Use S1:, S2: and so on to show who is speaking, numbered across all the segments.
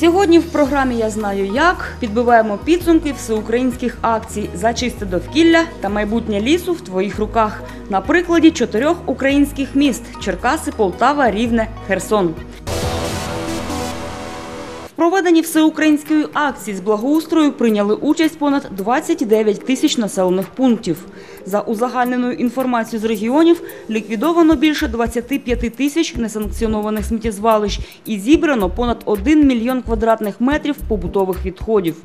S1: Сьогодні в програмі Я знаю як підбиваємо підсумки всеукраїнських акцій за чисте довкілля та майбутнє лісу в твоїх руках на прикладі чотирьох українських міст Черкаси, Полтава, Рівне, Херсон. Проведенні всеукраїнської акції з благоустрою прийняли участь понад 29 тисяч населених пунктів. За узагальненою інформацією з регіонів ліквідовано більше 25 тисяч несанкціонованих сміттєзвалищ і зібрано понад 1 мільйон квадратних метрів побутових відходів.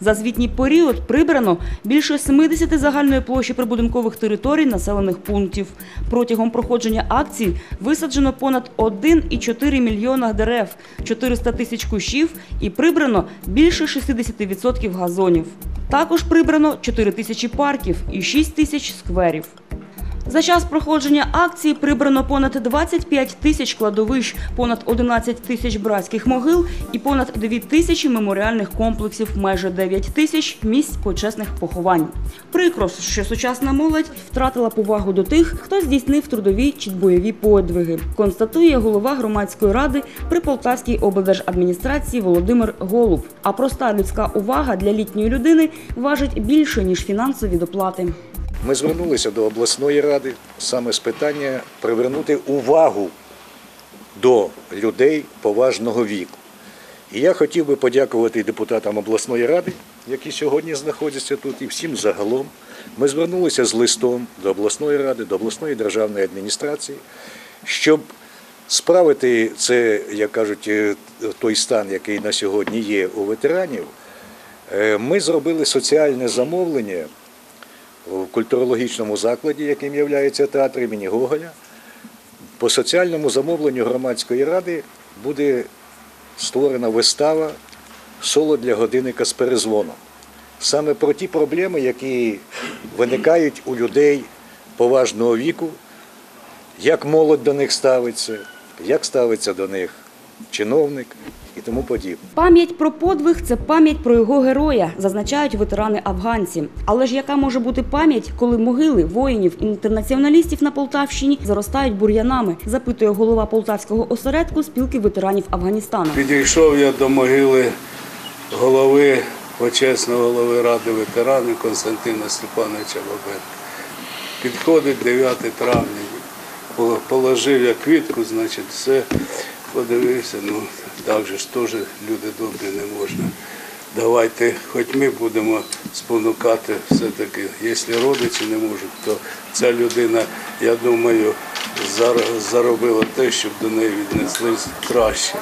S1: За звітній період прибрано більше 70 загальної площі прибудинкових територій населених пунктів. Протягом проходження акції висаджено понад 1,4 мільйона дерев, 400 тисяч кущів і прибрано більше 60% газонів. Також прибрано 4 тисячі парків і 6 тисяч скверів. За час проходження акції прибрано понад 25 тисяч кладовищ, понад 11 тисяч братських могил і понад 2 тисячі меморіальних комплексів, майже 9 тисяч місць почесних поховань. Прикро, що сучасна молодь втратила повагу до тих, хто здійснив трудові чи бойові подвиги, констатує голова громадської ради при Полтавській облдержадміністрації Володимир Голуб. А проста людська увага для літньої людини важить більше ніж фінансові доплати.
S2: Ми звернулися до обласної ради саме з питання привернути увагу до людей поважного віку. І я хотів би подякувати депутатам обласної ради, які сьогодні знаходяться тут, і всім загалом. Ми звернулися з листом до обласної ради, до обласної державної адміністрації, щоб справити це, як кажуть, е, той стан, який на сьогодні є у ветеранів. Е, Ми зробили соціальне замовлення в культурологічному закладі, яким є театр імені Гоголя. По соціальному замовленню громадської ради буде створена вистава Соло для годинника з перезвоном. Саме про ті проблеми, які виникають у людей поважного віку, як молодь до них ставиться, як ставиться до них чиновник і тому подібне.
S1: Пам'ять про подвиг це пам'ять про його героя, зазначають ветерани афганці. Але ж яка може бути пам'ять, коли могили воїнів інтернаціоналістів на Полтавщині заростають бур'янами? Запитує голова полтавського осередку спілки ветеранів Афганістану.
S3: Підійшов я до могили голови, почесного голови Ради ветеранів Константина Степановича Бабенка. Підходить 9 травня, положив я квітку, значить, все, подивився, ну так же ж теж люди добрі не можна. Давайте, хоч ми будемо спонукати все-таки, якщо родичі не можуть, то ця людина, я думаю, зар- заробила те, щоб до неї віднеслись краще.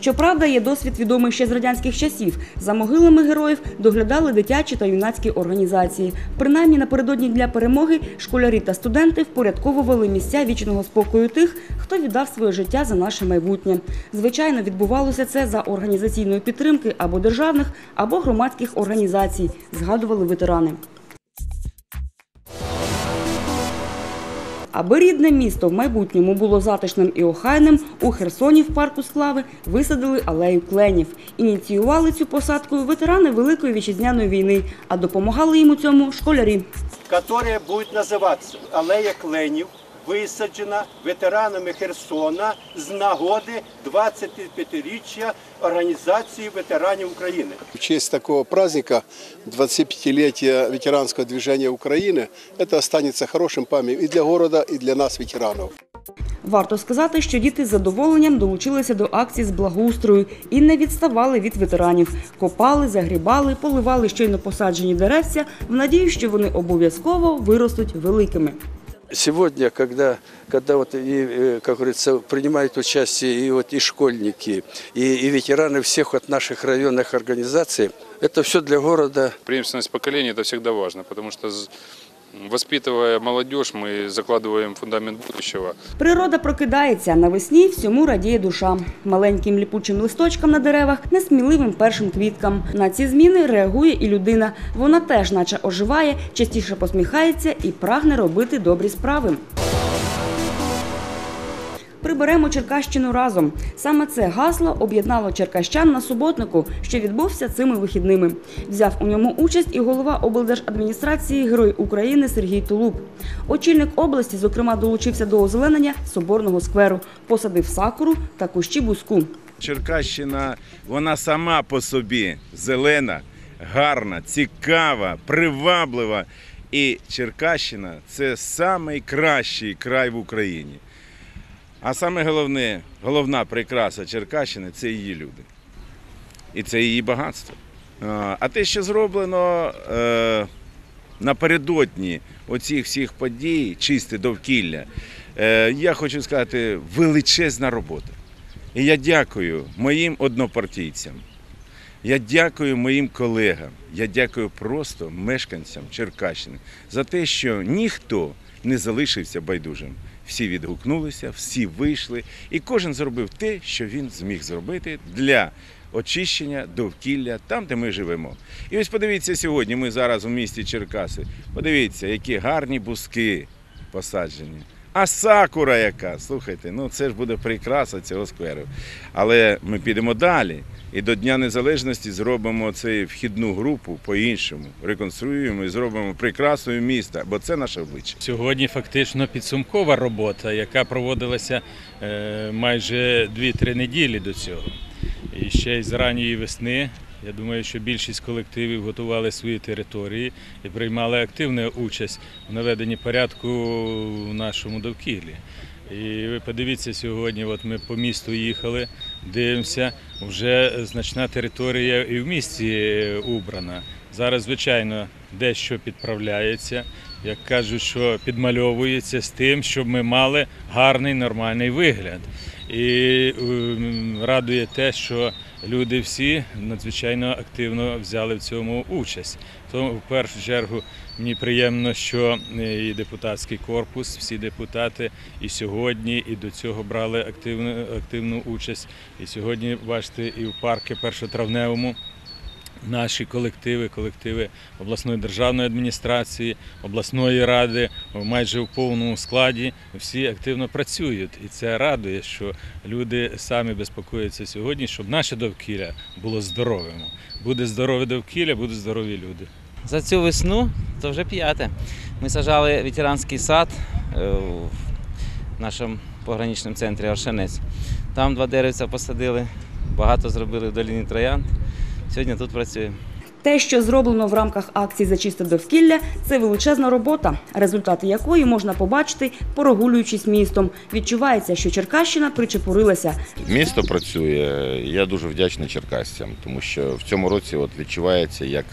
S1: Щоправда, є досвід відомий ще з радянських часів. За могилами героїв доглядали дитячі та юнацькі організації. Принаймні напередодні для перемоги школярі та студенти впорядковували місця вічного спокою тих, хто віддав своє життя за наше майбутнє. Звичайно, відбувалося це за організаційної підтримки або державних, або громадських організацій, згадували ветерани. Аби рідне місто в майбутньому було затишним і охайним, у Херсоні в парку Слави висадили алею кленів. Ініціювали цю посадку ветерани Великої вітчизняної війни, а допомагали їм у цьому школярі.
S4: которая будет называться «Алея Кленів», висаджена ветеранами Херсона з нагоди 25-річчя Організації ветеранів України.
S5: В честь такого праздника 25-летия ветеранского движения Украины это останется хорошим памятью и для города, и для нас, ветеранов.
S1: Варто сказати, що діти з задоволенням долучилися до акції з благоустрою і не відставали від ветеранів. Копали, загрібали, поливали щойно посаджені деревця в надії, що вони обов'язково виростуть великими.
S6: Сегодня, когда, когда вот, и, э, как говорится, принимают участие и, вот, и школьники, и, и ветераны всех вот наших районных организаций, это все для города
S7: Преемственность поколений – это всегда важно, потому что з- воспитывая молодежь, мы закладываем фундамент будущего.
S1: Природа прокидається навесні всьому радіє душа. Маленьким ліпучим листочкам на деревах, несміливим першим квіткам. На ці зміни реагує і людина. Вона теж, наче оживає, частіше посміхається і прагне робити добрі справи. Приберемо Черкащину разом. Саме це гасло об'єднало черкащан на суботнику, що відбувся цими вихідними. Взяв у ньому участь і голова облдержадміністрації Герой України Сергій Тулуб. Очільник області, зокрема, долучився до озеленення соборного скверу, посадив сакуру та кущі буску.
S8: Черкащина, вона сама по собі зелена, гарна, цікава, приваблива. І Черкащина це найкращий край в Україні. А саме головне, головна прикраса Черкащини це її люди. І це її багатство. А, те, що зроблено е, напередодні оцих всіх подій, чисте довкілля, е, я хочу сказати, величезна робота. І я дякую моїм однопартійцям. Я дякую моїм колегам. Я дякую просто мешканцям Черкащини за те, що ніхто не залишився байдужим. Всі відгукнулися, всі вийшли, і кожен зробив те, що він зміг зробити для очищення довкілля там, де ми живемо. І ось подивіться сьогодні. Ми зараз у місті Черкаси. Подивіться, які гарні буски посаджені. А сакура яка, слухайте, ну це ж буде прикраса цього скверу. Але ми підемо далі і до Дня Незалежності зробимо цю вхідну групу по-іншому, реконструюємо і зробимо прикрасою міста, бо це наше обличчя.
S9: Сьогодні фактично підсумкова робота, яка проводилася е, майже 2-3 неділі до цього. І ще з ранньої весни. Я думаю, що більшість колективів готували свої території і приймали активну участь в наведенні порядку в нашому довкіллі. І ви подивіться сьогодні, от ми по місту їхали, дивимося, вже значна територія і в місті убрана. Зараз, звичайно, дещо підправляється, як кажуть, що підмальовується з тим, щоб ми мали гарний нормальний вигляд. І ем, радує те, що люди всі надзвичайно активно взяли в цьому участь. Тому в першу чергу мені приємно, що е, і депутатський корпус, всі депутати і сьогодні, і до цього брали активну, активну участь. І сьогодні, бачите, і в парку першотравневому наші колективи, колективи обласної державної адміністрації, обласної ради майже в повному складі всі активно працюють. І це радує, що люди самі безпокоюються сьогодні, щоб наше довкілля було здоровим. Буде здорове довкілля, будуть здорові люди.
S10: За цю весну то вже п'яте. Ми сажали ветеранський сад е, в нашому пограничному центрі Оршанець. Там два деревця посадили, багато зробили в доліні Троян. Сьогодні тут працюємо.
S1: Те, що зроблено в рамках акції за чисте довкілля, це величезна робота, результати якої можна побачити, прогулюючись містом. Відчувається, що Черкащина причепурилася.
S11: Місто працює. Я дуже вдячний черкасцям, тому що в цьому році от відчувається, як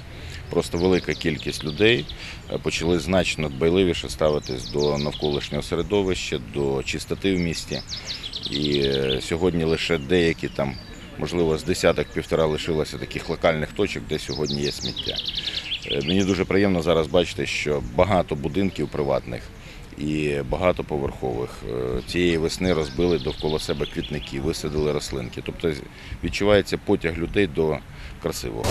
S11: просто велика кількість людей е, почали значно дбайливіше ставитись до навколишнього середовища, до чистоти в місті. І е, сьогодні лише деякі там, можливо, з десяток півтора лишилося таких локальних точок, де сьогодні є сміття. Е, Мені дуже приємно зараз бачити, що багато будинків приватних і багатоповерхових е, цієї весни розбили довкола себе квітники, висадили рослинки. Тобто відчувається потяг людей до красивого.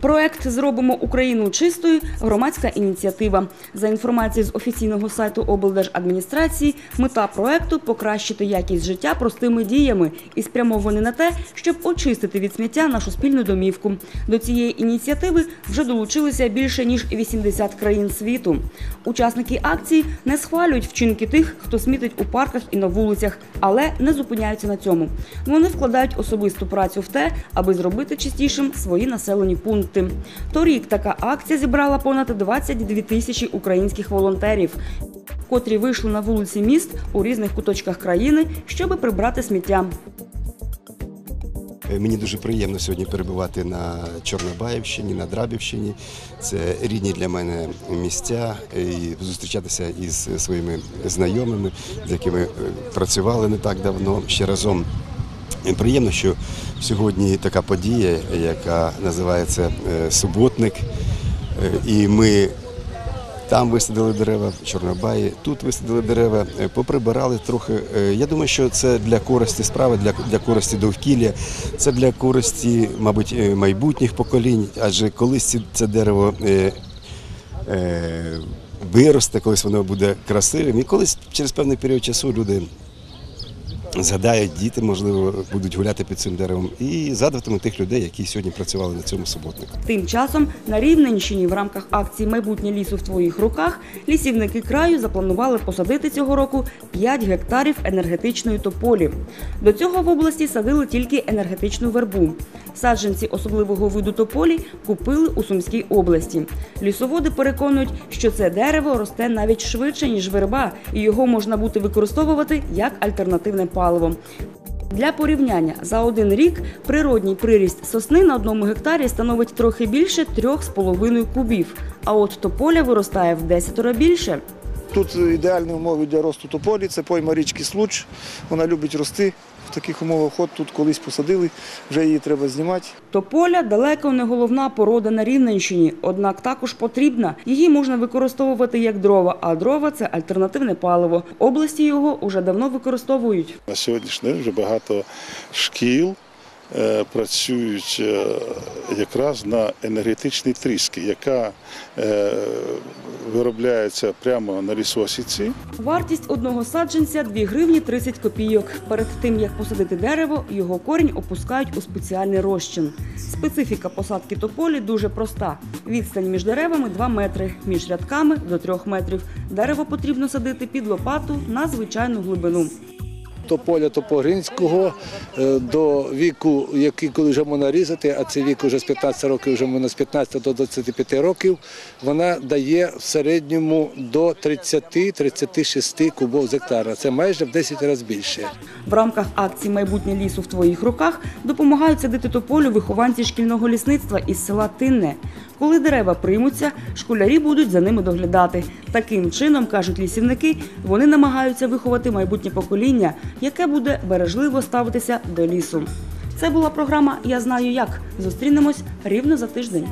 S1: Проект Зробимо Україну чистою громадська ініціатива. За інформацією з офіційного сайту облдержадміністрації, мета проекту покращити якість життя простими діями і спрямований на те, щоб очистити від сміття нашу спільну домівку. До цієї ініціативи вже долучилися більше ніж 80 країн світу. Учасники акції не схвалюють вчинки тих, хто смітить у парках і на вулицях, але не зупиняються на цьому. Вони вкладають особисту працю в те, аби зробити чистішим свої населені пункти. Торік така акція зібрала понад 22 тисячі українських волонтерів, котрі вийшли на вулиці міст у різних куточках країни, щоби прибрати сміття.
S12: Е, Мені дуже приємно сьогодні перебувати на Чорнобаївщині, на Драбівщині. Це рідні для мене місця і зустрічатися із своїми знайомими, з якими е, працювали не так давно ще разом. Приємно, що сьогодні така подія, яка називається е, Суботник. Е, І ми там висадили дерева, в Чорнобаї, тут висадили дерева, е, поприбирали трохи. Я думаю, що це для користі справи, для, для користі довкілля, це для користі, мабуть, майбутніх поколінь, адже колись це дерево виросте, колись воно буде красивим, і колись через певний період часу люди згадають діти, можливо, будуть гуляти під цим деревом, і згадуватимуть тих людей, які сьогодні працювали на цьому суботнику.
S1: Тим часом на Рівненщині в рамках акції Майбутнє лісу в твоїх руках лісівники краю запланували посадити цього року 5 гектарів енергетичної тополі. До цього в області садили тільки енергетичну вербу. Саджанці особливого виду тополі купили у Сумській області. Лісоводи переконують, що це дерево росте навіть швидше ніж верба, і його можна буде використовувати як альтернативне паливо. Для порівняння за один рік природній приріст сосни на одному гектарі становить трохи більше 3,5 кубів. А от тополя виростає в 10 більше.
S13: Тут ідеальні умови для росту тополі, це пойма річки Случ. Вона любить рости таких умовах. ход тут колись посадили, вже її треба знімати.
S1: Тополя далеко не головна порода на Рівненщині, однак також потрібна. Її можна використовувати як дрова, а дрова це альтернативне паливо. В області його уже давно використовують.
S14: На сьогоднішній день вже багато шкіл працюють е, якраз на енергетичній тріски, яка е, виробляється прямо на лісосіці.
S1: Вартість одного саджанця 2 гривні 30 копійок. Перед тим як посадити дерево, його корінь опускають у спеціальний розчин. Специфіка посадки тополі дуже проста: відстань між деревами 2 метри, між рядками до 3 метрів. Дерево потрібно садити під лопату на звичайну глибину.
S15: Тополя топогринського е, до віку, який коли вже можна різати, а це вік вже з 15 років, вже можна з 15 до 25 років, вона дає в середньому до 30-36 кубов з гектара. Це майже в 10 разів більше.
S1: В рамках акції Майбутнє лісу в твоїх руках допомагають садити тополю вихованці шкільного лісництва із села Тинне. Коли дерева приймуться, школярі будуть за ними доглядати. Таким чином, кажуть лісівники, вони намагаються виховати майбутнє покоління, яке буде бережливо ставитися до лісу. Це була програма Я знаю як. Зустрінемось рівно за тиждень.